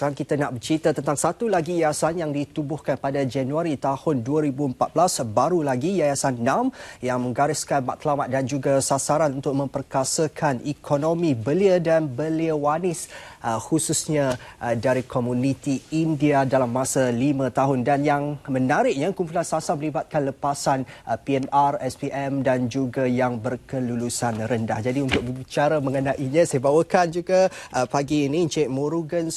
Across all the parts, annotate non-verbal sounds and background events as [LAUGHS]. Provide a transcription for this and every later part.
sekarang kita nak bercerita tentang satu lagi yayasan yang ditubuhkan pada Januari tahun 2014 baru lagi Yayasan NAM yang menggariskan matlamat dan juga sasaran untuk memperkasakan ekonomi belia dan belia wanis uh, khususnya uh, dari komuniti India dalam masa lima tahun dan yang menariknya kumpulan sasar melibatkan lepasan uh, PMR, SPM dan juga yang berkelulusan rendah. Jadi untuk berbicara mengenainya saya bawakan juga uh, pagi ini Encik Murugan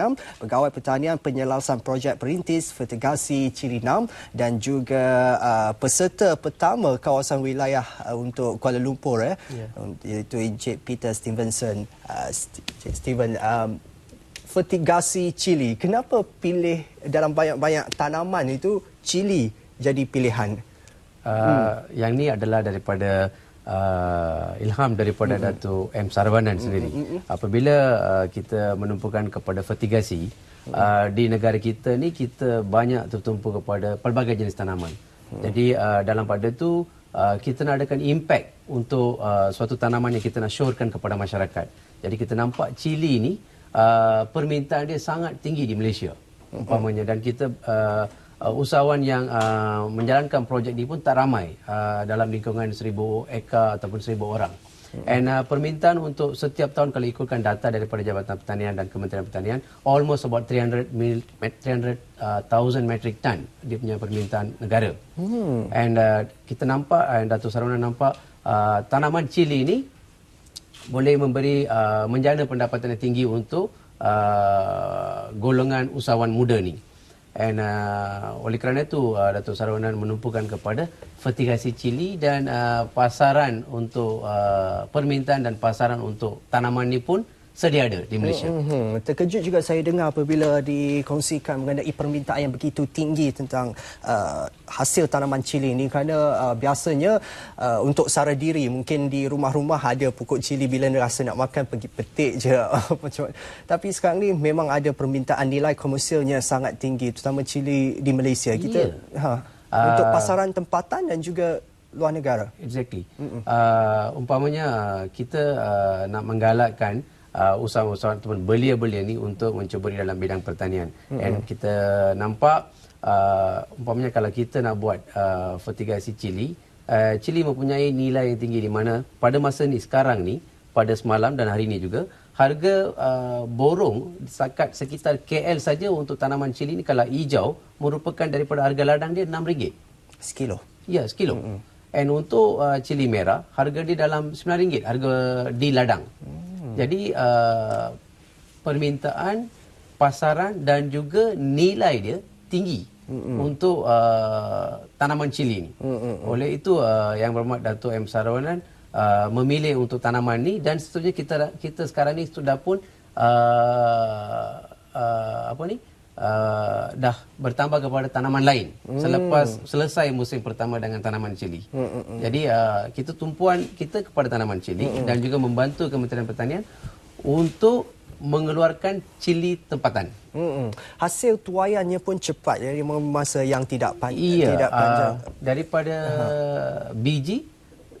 Subramaniam, Pegawai Pertanian Penyelarasan Projek Perintis Fertigasi Cirinam dan juga uh, peserta pertama kawasan wilayah uh, untuk Kuala Lumpur eh yeah. iaitu Encik Peter Stevenson uh, Encik Steven um, fertigasi cili. Kenapa pilih dalam banyak-banyak tanaman itu cili jadi pilihan? Uh, hmm. Yang ini adalah daripada uh, ilham daripada mm-hmm. Datuk M Sarwanan mm-hmm. sendiri. Apabila uh, kita menumpukan kepada fertigasi mm-hmm. uh, di negara kita ni kita banyak tertumpu kepada pelbagai jenis tanaman. Mm-hmm. Jadi uh, dalam pada itu uh, kita nak adakan impact untuk uh, suatu tanaman yang kita nak syorkan kepada masyarakat. Jadi kita nampak cili ni uh, permintaan dia sangat tinggi di Malaysia umpamanya dan kita uh, uh, usahawan yang uh, menjalankan projek ini pun tak ramai uh, dalam lingkungan seribu ekar ataupun seribu orang. Hmm. And uh, permintaan untuk setiap tahun kalau ikutkan data daripada Jabatan Pertanian dan Kementerian Pertanian, almost about 300 mil, 300 uh, metric ton dia punya permintaan negara. Hmm. And uh, kita nampak, uh, Datuk Sarwana nampak uh, tanaman cili ini boleh memberi uh, menjana pendapatan yang tinggi untuk uh, golongan usahawan muda ni. And uh, oleh kerana itu uh, Datuk Sarwanan menumpukan kepada fertigasi cili dan uh, pasaran untuk uh, permintaan dan pasaran untuk tanaman ini pun sedia ada di Malaysia. Mm-hmm. Terkejut juga saya dengar apabila dikongsikan mengenai permintaan yang begitu tinggi tentang uh, hasil tanaman cili ini kerana uh, biasanya uh, untuk sara diri mungkin di rumah-rumah ada pokok cili bila rasa nak makan pergi petik je [LAUGHS] tapi sekarang ni memang ada permintaan nilai komersialnya sangat tinggi terutama cili di Malaysia kita yeah. ha, untuk uh, pasaran tempatan dan juga luar negara. Exactly. Uh, umpamanya kita uh, nak menggalakkan uh, usahawan-usahawan ataupun belia-belia ni untuk mencuburi dalam bidang pertanian. Mm-hmm. And kita nampak uh, umpamanya kalau kita nak buat uh, fertigasi cili, uh, cili mempunyai nilai yang tinggi di mana pada masa ni sekarang ni pada semalam dan hari ini juga harga uh, borong sekat sekitar KL saja untuk tanaman cili ni kalau hijau merupakan daripada harga ladang dia RM6 sekilo. Ya, sekilo. Mm-hmm. And untuk uh, cili merah harga dia dalam RM9 harga di ladang. Mm. Hmm. Jadi uh, permintaan, pasaran dan juga nilai dia tinggi hmm. untuk uh, tanaman cili ni. Hmm. Oleh itu uh, yang berhormat Datuk M Sarawanan uh, memilih untuk tanaman ni dan seterusnya kita kita sekarang ni sudah pun uh, uh, apa ni? Uh, dah bertambah kepada tanaman lain hmm. selepas selesai musim pertama dengan tanaman cili. Hmm, hmm, hmm. Jadi uh, kita tumpuan kita kepada tanaman cili hmm. dan juga membantu Kementerian Pertanian untuk mengeluarkan cili tempatan. Hmm. Hasil tuaiannya pun cepat dari masa yang tidak, pan- iya, tidak panjang. Uh, daripada uh-huh. biji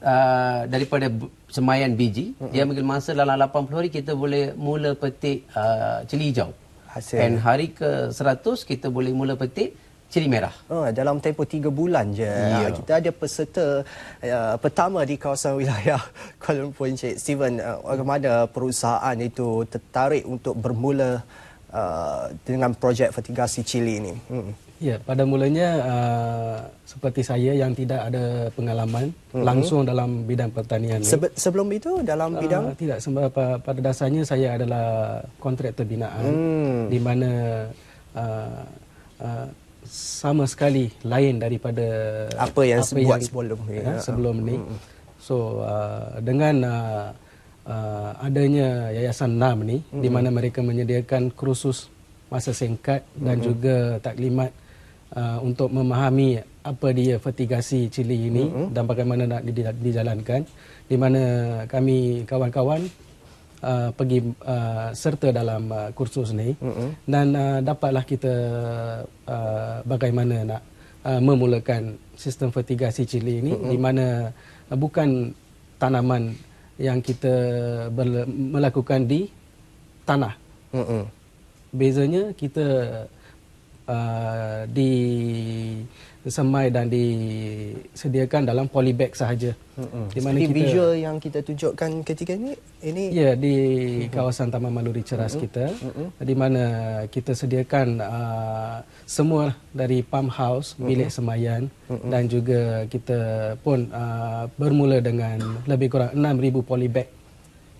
uh, daripada semayan biji hmm. dia ambil masa dalam 80 hari kita boleh mula petik uh, cili hijau hasil. Dan hari ke 100 kita boleh mula petik cili merah. Oh, dalam tempoh tiga bulan je. Ya. Ah, kita ada peserta uh, pertama di kawasan wilayah [LAUGHS] Kuala Lumpur Encik Steven. Uh, bagaimana perusahaan itu tertarik untuk bermula uh, dengan projek fertigasi cili ini? Hmm. Ya, pada mulanya uh, seperti saya yang tidak ada pengalaman mm-hmm. langsung dalam bidang pertanian. Sebe- sebelum itu dalam uh, bidang? Tidak, sebab pada dasarnya saya adalah kontraktor binaan mm. di mana uh, uh, sama sekali lain daripada apa yang apa buat sebelum ini. Ya, sebelum ini. Mm. So uh, dengan uh, uh, adanya yayasan NAM ni mm. di mana mereka menyediakan kursus masa singkat dan mm. juga taklimat uh, untuk memahami apa dia fertigasi cili ini mm-hmm. dan bagaimana nak dijalankan di mana kami kawan-kawan uh, pergi uh, serta dalam uh, kursus ni mm-hmm. dan uh, dapatlah kita uh, bagaimana nak uh, memulakan sistem fertigasi cili ini mm-hmm. di mana uh, bukan tanaman yang kita melakukan di tanah mm-hmm. bezanya kita uh, di semai dan disediakan dalam polybag sahaja. Mm-hmm. Di mana kita visual yang kita tunjukkan ketika ini ini ya di mm-hmm. kawasan Taman Maluri Ceras mm-hmm. kita mm-hmm. di mana kita sediakan uh, semua dari pump house, bilik mm-hmm. semayan mm-hmm. dan juga kita pun uh, bermula dengan lebih kurang 6000 polybag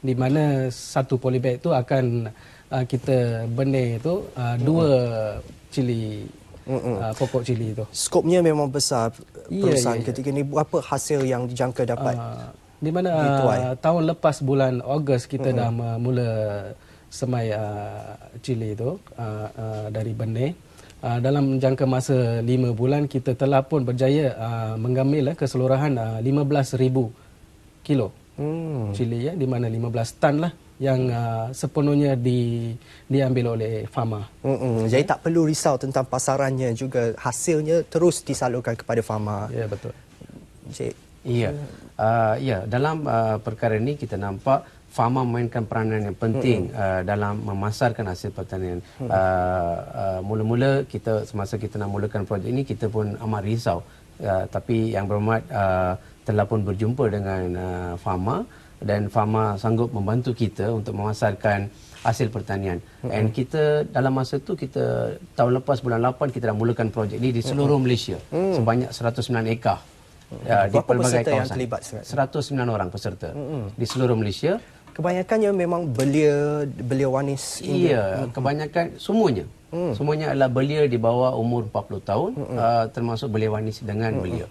di mana satu polybag itu akan uh, kita benih itu uh, dua cili uh, pokok cili itu. Skopnya memang besar yeah, perusahaan yeah, yeah. ketika ini. Apa hasil yang dijangka dapat? Uh, di mana uh, tahun lepas bulan Ogos kita mm-hmm. dah mula semai uh, cili itu uh, uh, dari benih. Uh, dalam jangka masa lima bulan kita telah pun berjaya uh, mengambil uh, keseluruhan uh, 15,000 kilo hmm. cili ya di mana 15 tan lah yang uh, sepenuhnya di, diambil oleh Fama. Mm-mm. Jadi tak perlu risau tentang pasarannya juga hasilnya terus disalurkan kepada Fama. Ya betul. Cik. Iya. Uh, ya dalam uh, perkara ini kita nampak Fama memainkan peranan yang penting uh, dalam memasarkan hasil pertanian. Uh, uh, mula-mula kita semasa kita nak mulakan projek ini kita pun amat risau. Uh, tapi yang berhormat uh, telah pun berjumpa dengan uh, Fama dan Fama sanggup membantu kita untuk memasarkan hasil pertanian. Mm-hmm. And kita dalam masa itu kita tahun lepas bulan 8 kita dah mulakan projek ini di seluruh mm-hmm. Malaysia mm-hmm. sebanyak 109 ekar. Mm-hmm. Ya, di pelbagai kawasan. Yang terlibat 109 orang peserta mm-hmm. di seluruh Malaysia. Kebanyakannya memang belia belia wanis. Iya, mm-hmm. kebanyakan semuanya. Mm. Semuanya adalah belia di bawah umur 40 tahun mm-hmm. uh, termasuk belia wanis dengan mm-hmm. belia.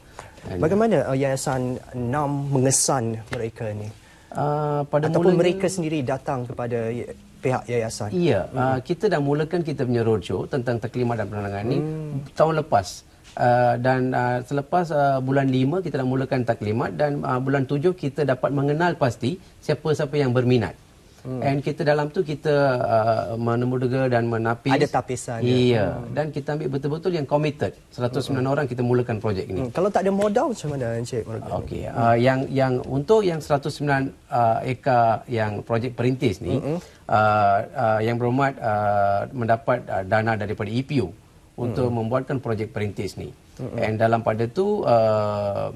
Bagaimana uh, Yayasan NAM mengesan mereka ini? Uh, pada ataupun mulanya, mereka sendiri datang kepada pihak yayasan. Iya, hmm. uh, kita dah mulakan kita punya roadshow tentang taklimat dan penerangan ini hmm. tahun lepas. Uh, dan uh, selepas uh, bulan 5 kita dah mulakan taklimat dan uh, bulan 7 kita dapat mengenal pasti siapa-siapa yang berminat. Hmm. And kita dalam tu kita uh, menemuduga dan menapis. Ada tapisan. Iya. Hmm. Dan kita ambil betul-betul yang committed. 109 hmm. orang kita mulakan projek ini. Hmm. Kalau tak ada modal macam mana Encik? Okey. Uh, yang yang untuk yang 109 uh, ekar yang projek perintis ni hmm. uh, uh, yang berhormat uh, mendapat uh, dana daripada EPU untuk hmm. membuatkan projek perintis ni. Hmm. And dalam pada tu uh,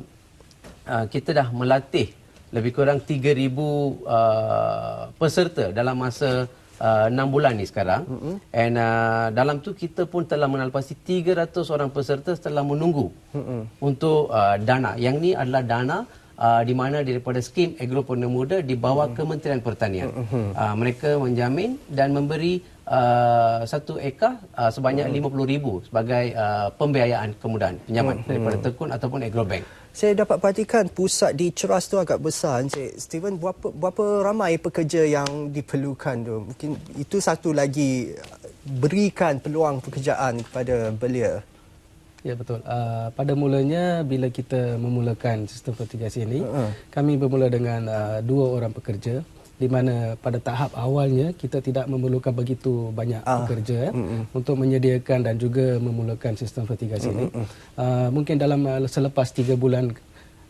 uh, kita dah melatih lebih kurang 3000 uh, peserta dalam masa uh, 6 bulan ni sekarang mm-hmm. and uh, dalam tu kita pun telah menalpasi 300 orang peserta setelah menunggu mm-hmm. untuk uh, dana yang ni adalah dana uh, di mana daripada skim agropreneur muda di bawah mm-hmm. Kementerian Pertanian mm-hmm. uh, mereka menjamin dan memberi uh, satu ekar uh, sebanyak mm-hmm. 50000 sebagai uh, pembiayaan kemudahan pinjaman mm-hmm. daripada tekun ataupun agrobank saya dapat perhatikan pusat di Ceras tu agak besar Encik Steven berapa berapa ramai pekerja yang diperlukan tu mungkin itu satu lagi berikan peluang pekerjaan kepada belia Ya betul. Uh, pada mulanya bila kita memulakan sistem fertigasi ini, uh-huh. kami bermula dengan uh, dua orang pekerja di mana pada tahap awalnya kita tidak memerlukan begitu banyak ah. pekerja mm-hmm. untuk menyediakan dan juga memulakan sistem fertigasi mm-hmm. ini. Uh, mungkin dalam uh, selepas tiga bulan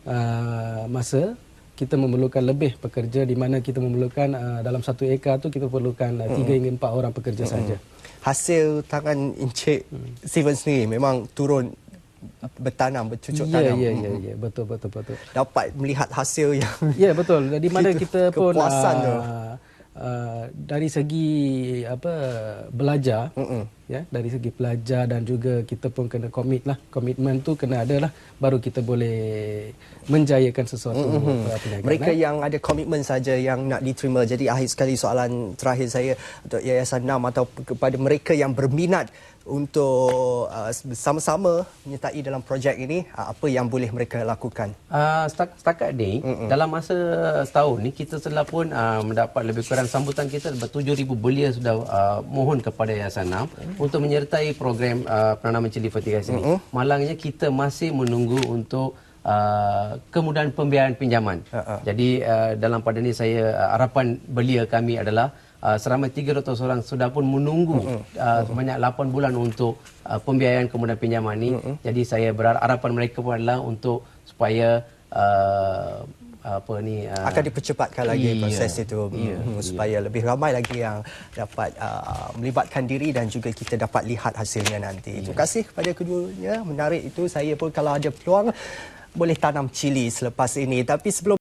uh, masa kita memerlukan lebih pekerja di mana kita memerlukan uh, dalam satu ekar tu kita perlukan uh, tiga hingga empat orang pekerja mm-hmm. saja. Hasil tangan Encik mm. Steven sendiri memang turun bertanam bercucuk yeah, tanam. Ya ya ya betul betul betul. Dapat melihat hasil yang [LAUGHS] Ya yeah, betul. Di mana kita pun uh, uh, dari segi apa belajar Mm-mm. Ya dari segi belajar dan juga kita pun kena komit lah komitmen tu kena ada lah baru kita boleh menjayakan sesuatu mm-hmm. mereka kan? yang ada komitmen saja yang nak diterima jadi akhir sekali soalan terakhir saya untuk Yayasan NAM atau kepada mereka yang berminat untuk uh, sama-sama menyertai dalam projek ini uh, apa yang boleh mereka lakukan uh, setakat ni Mm-mm. dalam masa setahun ni kita telah pun uh, mendapat lebih kurang sambutan kita lebih 7000 belia sudah uh, mohon kepada Yayasan NAM mm-hmm. Untuk menyertai program uh, penanaman cili fertigasi mm-hmm. ini malangnya kita masih menunggu untuk Uh, kemudahan pembiayaan pinjaman. Uh-uh. Jadi uh, dalam pada ini saya uh, harapan belia kami adalah uh, seramai 300 orang sudah pun menunggu uh-uh. uh, sebanyak 8 bulan untuk uh, pembiayaan kemudahan pinjaman ini. Uh-uh. Jadi saya berharap harapan mereka pun adalah untuk supaya uh, apa ni uh, akan dipercepatkan lagi iya, proses itu iya, hmm, supaya lebih ramai lagi yang dapat uh, melibatkan diri dan juga kita dapat lihat hasilnya nanti. Terima kasih kepada keduanya. Menarik itu saya pun kalau ada peluang boleh tanam cili selepas ini. Tapi sebelum